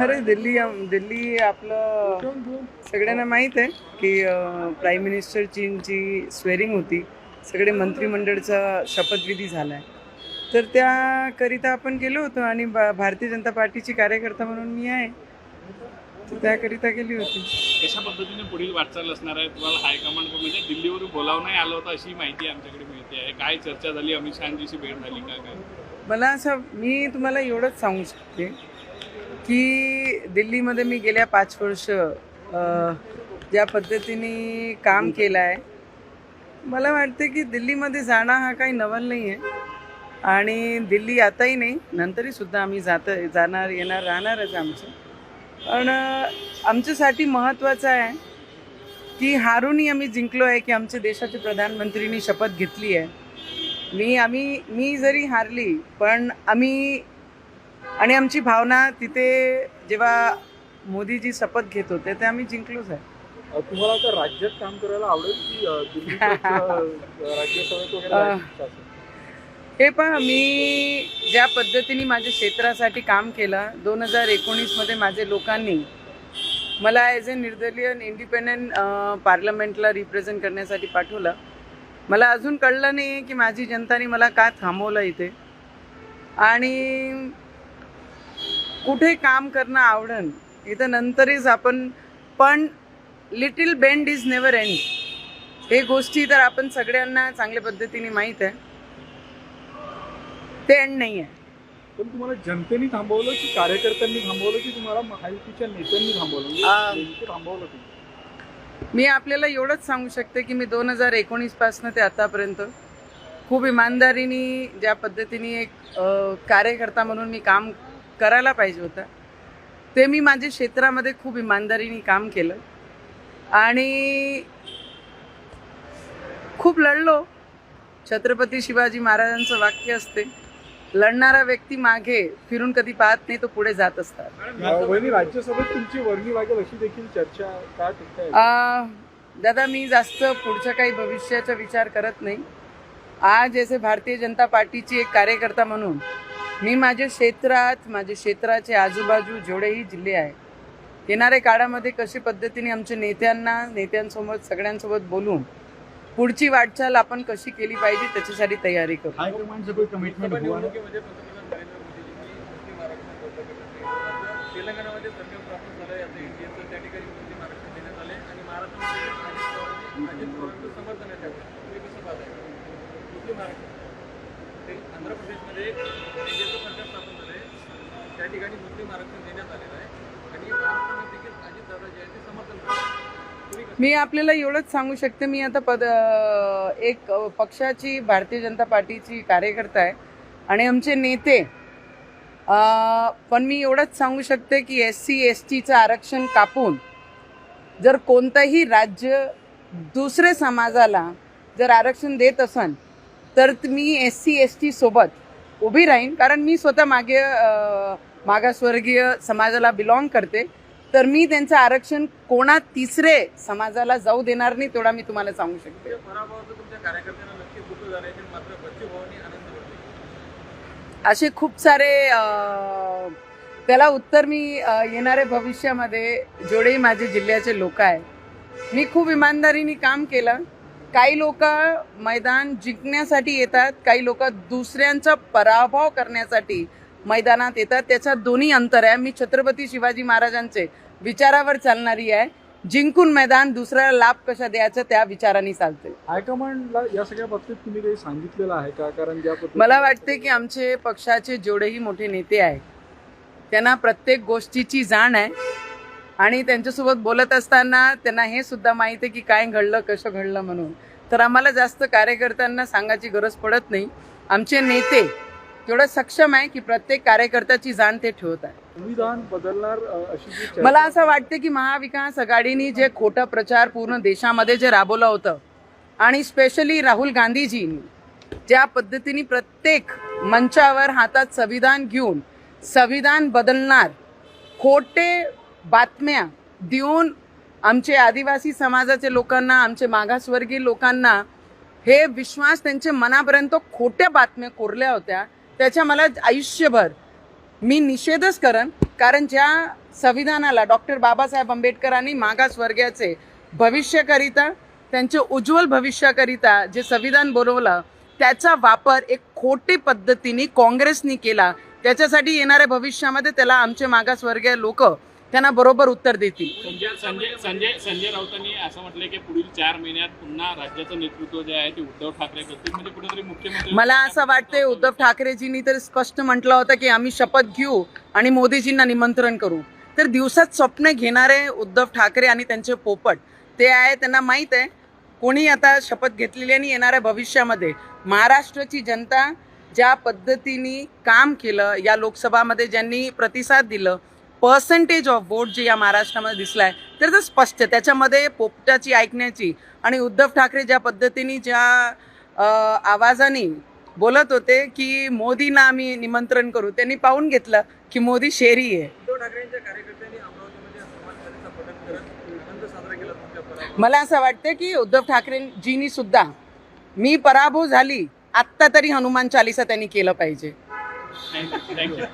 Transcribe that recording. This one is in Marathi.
अरे दिल्ली दिल्ली आपलं सगळ्यांना माहीत आहे की प्राईम मिनिस्टर चीनची स्वेरिंग होती. सगळे मंत्रिमंडळचा शपथविधी झाला आहे तर त्याकरिता आपण गेलो होतो आणि भारतीय जनता पार्टीची कार्यकर्ता म्हणून मी आहे. तर त्याकरिता गेली होती. कशा पद्धतीने पुढील वाटचाल असणार आहे? तुम्हाला हायकमांड म्हणजे दिल्लीवरून बोलावणं आलं होतं अशी माहिती आमच्याकडे मिळते आहे. काय चर्चा झाली? अमित शहाजीशी भेट झाली का? काय? मला असं मी तुम्हाला एवढंच सांगू शकते. की दिल्लीमध्ये मी गेल्या पाच वर्ष ज्या पद्धतीने काम केलं आहे मला वाटते की दिल्लीमध्ये जाणं हा काही नवल नाही आहे आणि दिल्ली आताही नाही नंतरही सुद्धा आम्ही जात जाणार येणार राहणारच आमचं. पण आमच्यासाठी महत्त्वाचं आहे की हारूनही आम्ही जिंकलो आहे की आमच्या देशाचे प्रधानमंत्रीनी शपथ घेतली आहे. मी आम्ही मी जरी हारली पण आम्ही आणि आमची भावना तिथे जेव्हा मोदीजी शपथ घेत होते ते आम्ही जिंकलोच आहे. तुम्हाला आता राज्यात काम करायला आवडेल की अ, दिल्लीतच, अ, राज्यसभेत वगैरे अ, जायची इच्छा असेल? हे पहा मी ज्या पद्धतीने माझ्या क्षेत्रासाठी काम केलं दोन हजार एकोणीसमध्ये माझ्या लोकांनी मला ॲज अ निर्दलीय इंडिपेंडंट पार्लमेंटला रिप्रेझेंट करण्यासाठी पाठवलं. मला अजून कळलं नाही की माझी जनताने मला का थांबवलं इथे. आणि कुठे काम करणं आवडन इथं नंतरच आपण पण little bend is never end हे गोष्टी तर आपण सगळ्यांना चांगल्या पद्धतीने माहीत आहे. ते एंड नाही आहे पण तुम्हाला जनतेने थांबवलं की कार्यकर्त्यांनी थांबवलं की तुम्हाला महायुतीच्या नेत्यांनी थांबवलं? म्हणजे थांबवलं तुम्ही? मी आपल्याला एवढंच सांगू शकते की मी दोन हजार एकोणीसपासनं ते आतापर्यंत खूप इमानदारीने ज्या पद्धतीने एक कार्यकर्ता म्हणून मी काम करायला पाहिजे होतं. ते मी माझ्या क्षेत्रामध्ये खूप इमानदारीने काम केलं. आणि खूप लढलो. छत्रपती शिवाजी महाराजांचं वाक्य असते लढणारा व्यक्ती मागे फिरून कधी पाहत नाही तो पुढे जात असतात. दादा मी जास्त पुढच्या काही भविष्याचा विचार करत नाही. आज जसे भारतीय जनता पार्टीची एक कार्यकर्ता म्हणून मी माझ्या क्षेत्रात माझ्या क्षेत्राचे आजूबाजू जेवढेही जिल्हे आहेत येणाऱ्या काळामध्ये कशी पद्धतीने आमच्या नेत्यांना नेत्यांसोबत सगळ्यांसोबत बोलून पुढची वाटचाल आपण कशी केली पाहिजे त्याच्यासाठी तयारी करू. कमिटमेंट तेलंगणामध्ये आंध्र प्रदेशमध्ये इंडियाचं सरकार स्थापन झालं आहे त्या ठिकाणी मुस्लिम आरक्षण देण्यात आलेलं आहे. आणि महाराष्ट्रामध्ये देखील अजित दादा जे आहे ते समर्थन करतात मी आपल्याला एवढंच सांगू शकते मी आता पद एक पक्षाची भारतीय जनता पार्टीची कार्यकर्ता आहे. आणि आमचे नेते पण मी एवढंच सांगू शकते की एस सी एस टीचं आरक्षण कापून जर कोणतंही राज्य दुसरे समाजाला जर आरक्षण देत असन तर मी एस सी एस टी सोबत उभी राहीन. कारण मी स्वतः मागे मागासवर्गीय समाजाला बिलॉंग करते. तर मी त्यांचं आरक्षण कोणा तिसरे समाजाला जाऊ देणार नाही तेवढा मी तुम्हाला सांगू शकते. असे खूप सारे त्याला उत्तर मी येणाऱ्या भविष्यामध्ये जेवढेही माझे जिल्ह्याचे लोक आहेत मी खूप इमानदारीने काम केलं. काही लोक मैदान जिंकण्यासाठी येतात काही लोक दुसऱ्यांचा पराभव करण्यासाठी मैदानात येतात. त्याच्यात दोन्ही अंतर आहे. मी छत्रपती शिवाजी महाराजांचे विचारावर चालणारी आहे. जिंकून मैदान दुसऱ्याला लाभ कशा द्यायचा त्या विचाराने चालते हायकमांडला या सगळ्या बाबतीत तुम्ही काही सांगितलेलं आहे का? कारण मला वाटते की आमचे पक्षाचे जेवढेही मोठे नेते आहेत त्यांना प्रत्येक गोष्टीची जाण आहे. आणि त्यांच्यासोबत बोलत असताना त्यांना हे सुद्धा माहिती आहे की काय घडलं कसं घडलं म्हणून. तर आम्हाला जास्त कार्यकर्त्यांना सांगायची गरज पडत नाही. आमचे नेते तेवढं सक्षम आहे की प्रत्येक कार्यकर्त्याची जाण ते ठेवत आहे. संविधान बदलणार अशी मला असं वाटतं की महाविकास आघाडीने जे खोटं प्रचार पूर्ण देशामध्ये जे राबवलं होतं आणि स्पेशली राहुल गांधीजींनी ज्या पद्धतीने प्रत्येक मंचावर हातात संविधान घेऊन संविधान बदलणार खोटे बातम्या देऊन आमचे आदिवासी समाजाचे लोकांना आमचे मागासवर्गीय लोकांना हे विश्वास त्यांच्या मनापर्यंत खोट्या बातम्या कोरल्या होत्या. त्याच्या मला आयुष्यभर मी निषेधच करन कारण ज्या संविधानाला डॉक्टर बाबासाहेब आंबेडकरांनी मागासवर्गाचे भविष्याकरिता त्यांचे उज्ज्वल भविष्याकरिता जे संविधान बनवलं त्याचा वापर एक खोटे पद्धतीने काँग्रेसनी केला. त्याच्यासाठी येणाऱ्या भविष्यामध्ये त्याला आमचे मागासवर्गीय लोक त्यांना बरोबर उत्तर देतील. संजय संजय संजय राऊतांनी असं म्हटलंय की पुढील चार महिन्यात पुन्हा राज्याचं नेतृत्व जे आहे ते उद्धव ठाकरे करतील. म्हणजे कुठेतरी मुख्यमंत्री मला असं वाटतंय उद्धव ठाकरेजींनी तर स्पष्ट म्हटलं होतं की आम्ही शपथ घेऊ आणि मोदीजींना निमंत्रण करू. तर दिवसात स्वप्न घेणारे उद्धव ठाकरे आणि त्यांचे पोपट ते आहे त्यांना माहीत आहे. कोणी आता शपथ घेतलेली आणि येणाऱ्या भविष्यामध्ये महाराष्ट्राची जनता ज्या पद्धतीने काम केलं या लोकसभामध्ये ज्यांनी प्रतिसाद दिलं पर्सेंटेज ऑफ वोट जे या महाराष्ट्रामध्ये दिसला आहे तर ते स्पष्ट आहे. त्याच्यामध्ये पोपटाची ऐकण्याची आणि उद्धव ठाकरे ज्या पद्धतीने ज्या आवाजाने बोलत होते की मोदींना आम्ही निमंत्रण करू त्यांनी पाहून घेतलं की मोदी शेरी आहे. मला असं वाटतं की उद्धव ठाकरेंजींनी सुद्धा मी पराभव झाली आत्ता तरी हनुमान चालिसा त्यांनी केलं पाहिजे. थँक्यू